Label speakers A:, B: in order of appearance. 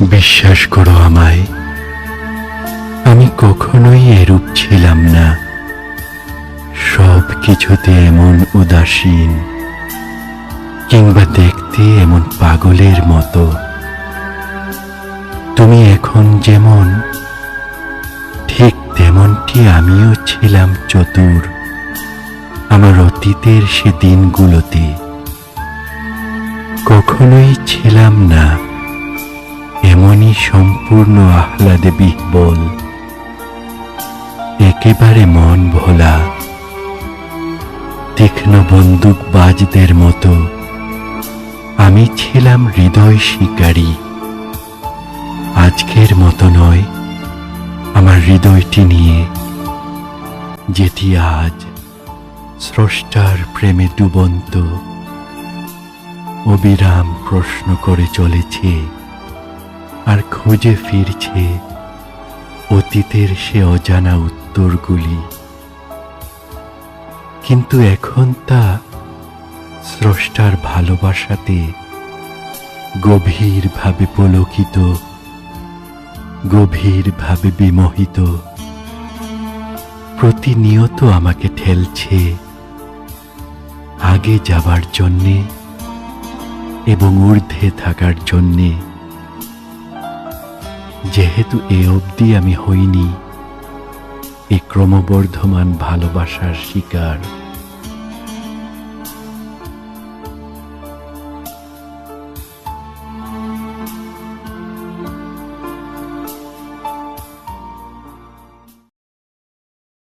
A: বিশ্বাস করো আমায়, আমি কখনোই এরূপ ছিলাম না। সব কিছুতে এমন উদাসীন, কিংবা দেখতে এমন পাগলের মতো। তুমি এখন যেমন, ঠিক তেমনটি আমিও ছিলাম চতুর। আমার অতীতের সে দিনগুলোতে কখনোই ছিলাম না। সম্পূর্ণ আহ্লাদে বিহ্বল। একেবারে মন ভোলা। তীক্ষ্ণ বন্দুক বাজদের মতো। আমি ছিলাম হৃদয় শিকারী। আজকের মতো নয় আমার হৃদয়টি নিয়ে। যেটি আজ স্রষ্টার প্রেমে ডুবন্ত। অবিরাম প্রশ্ন করে চলেছে। আর খুঁজে ফিরছে অতীতের সে অজানা উত্তরগুলি। কিন্তু এখন তা স্রষ্টার ভালোবাসাতে গভীরভাবে পুলকিত, গভীরভাবে বিমোহিত। প্রতিনিয়ত আমাকে ঠেলছে আগে যাবার জন্যে এবং ঊর্ধ্বে থাকার জন্যে। যেহেতু এ অবধি আমি হইনি এ ক্রমবর্ধমান ভালোবাসার শিকার।